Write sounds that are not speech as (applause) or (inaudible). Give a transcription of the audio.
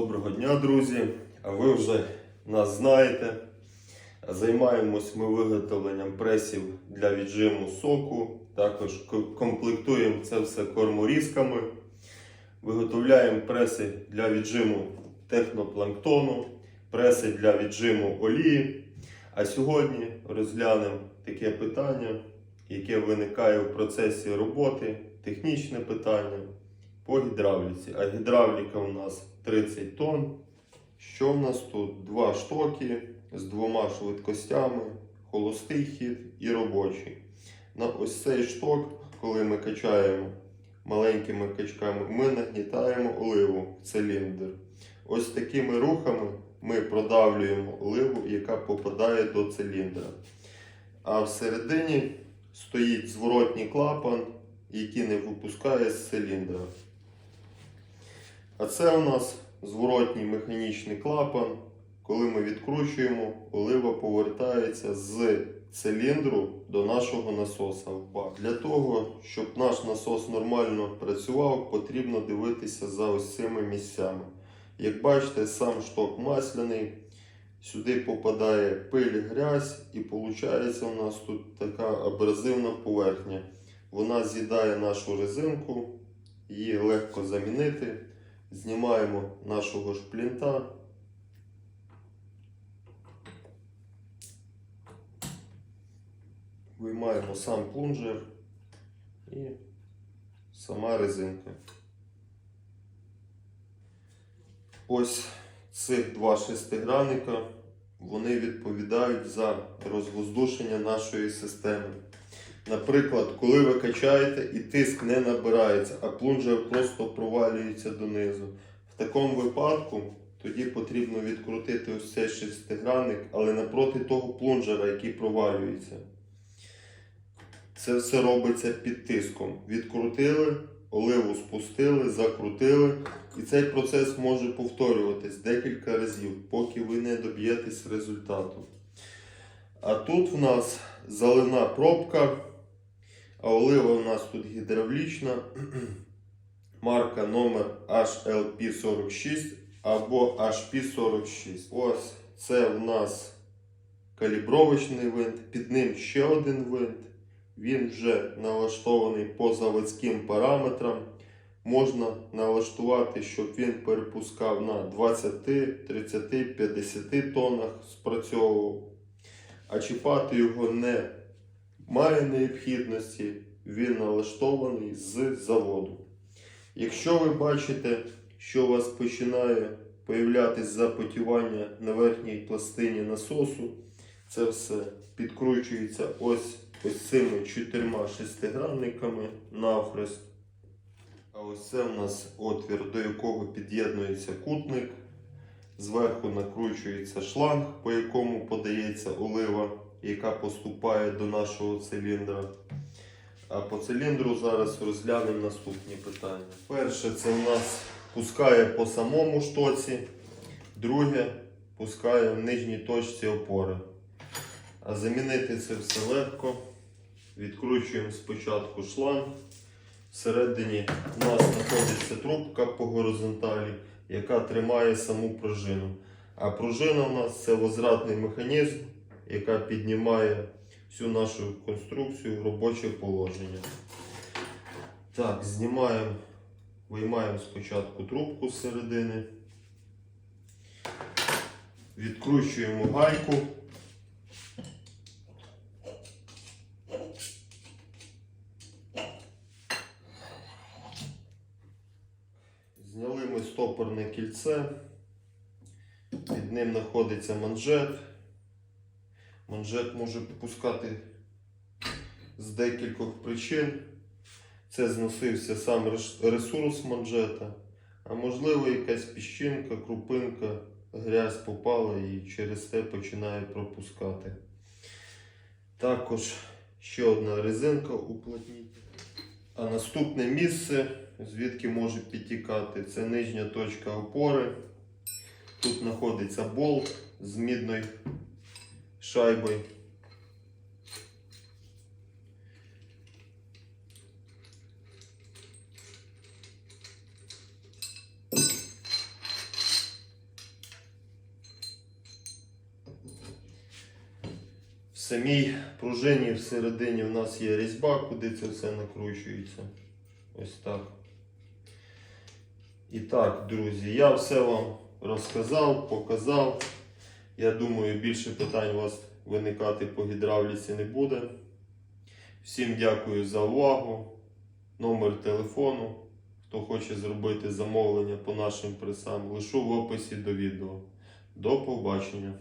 Доброго дня, друзі! Ви вже нас знаєте. Займаємось ми виготовленням пресів для віджиму соку. Також комплектуємо це все корморізками. Виготовляємо преси для віджиму технопланктону, преси для віджиму олії. А сьогодні розглянемо таке питання, яке виникає в процесі роботи, технічне питання по гідравліці. А гідравліка у нас 30 тонн. Що в нас тут? Два штоки з двома швидкостями, холостий хід і робочий. На ось цей шток, коли ми качаємо маленькими качками, ми нагнітаємо оливу в циліндр. Ось такими рухами ми продавлюємо оливу, яка попадає до циліндра. А всередині стоїть зворотній клапан, який не випускає з циліндра. А це у нас зворотній механічний клапан. Коли ми відкручуємо, олива повертається з циліндру до нашого насоса в бак. Для того, щоб наш насос нормально працював, потрібно дивитися за ось цими місцями. Як бачите, сам шток масляний, сюди попадає пиль, грязь, і виходить у нас тут така абразивна поверхня. Вона з'їдає нашу резинку, її легко замінити. Знімаємо нашого шплінта. Виймаємо сам плунжер і сама резинка. Ось цих два шестигранника, вони відповідають за розвоздушення нашої системи. Наприклад, коли ви качаєте і тиск не набирається, а плунжер просто провалюється донизу. В такому випадку тоді потрібно відкрутити ось цей шестигранник, але напроти того плунжера, який провалюється. Це все робиться під тиском. Відкрутили, оливу спустили, закрутили. І цей процес може повторюватись декілька разів, поки ви не доб'єтесь результату. А тут в нас заливна пробка, а олива у нас тут гідравлічна. (clears throat) Марка номер HLP46 або HP46. Ось це в нас калібровочний винт, під ним ще один винт. Він вже налаштований по заводським параметрам. Можна налаштувати, щоб він перепускав на 20, 30, 50 тоннах спрацьовував. А чіпати його не має необхідності, він налаштований з заводу. Якщо ви бачите, що у вас починає появлятись запотівання на верхній пластині насосу, це все підкручується ось ось цими чотирма шестигранниками навхрест. А ось це у нас отвір, до якого під'єднується кутник. Зверху накручується шланг, по якому подається олива, яка поступає до нашого циліндра. А по циліндру зараз розглянемо наступні питання. Перше, це у нас пускає по самому штоці, друге пускає в нижній точці опори. А замінити це все легко. Відкручуємо спочатку шланг. Всередині у нас знаходиться трубка по горизонталі, яка тримає саму пружину. А пружина у нас це возвратний механізм, яка піднімає всю нашу конструкцію в робоче положення. Так, знімаємо, виймаємо спочатку трубку з середини, відкручуємо гайку. Зняли ми стопорне кільце, під ним знаходиться манжет. Манжет може пускати з декількох причин. Це зносився сам ресурс манжета, а можливо якась піщинка, крупинка, грязь попала і через те починає пропускати. Також ще одна резинка уплотніть. А наступне місце, звідки може підтікати, це нижня точка опори. Тут знаходиться болт з мідною Шайбой В самій пружині всередині у нас є різьба, куди це все накручується. Ось так. І так, друзі, я все вам розказав, показав. Я думаю, більше питань у вас виникати по гідравліці не буде. Всім дякую за увагу. Номер телефону. Хто хоче зробити замовлення по нашим пресам, лишу в описі до відео. До побачення!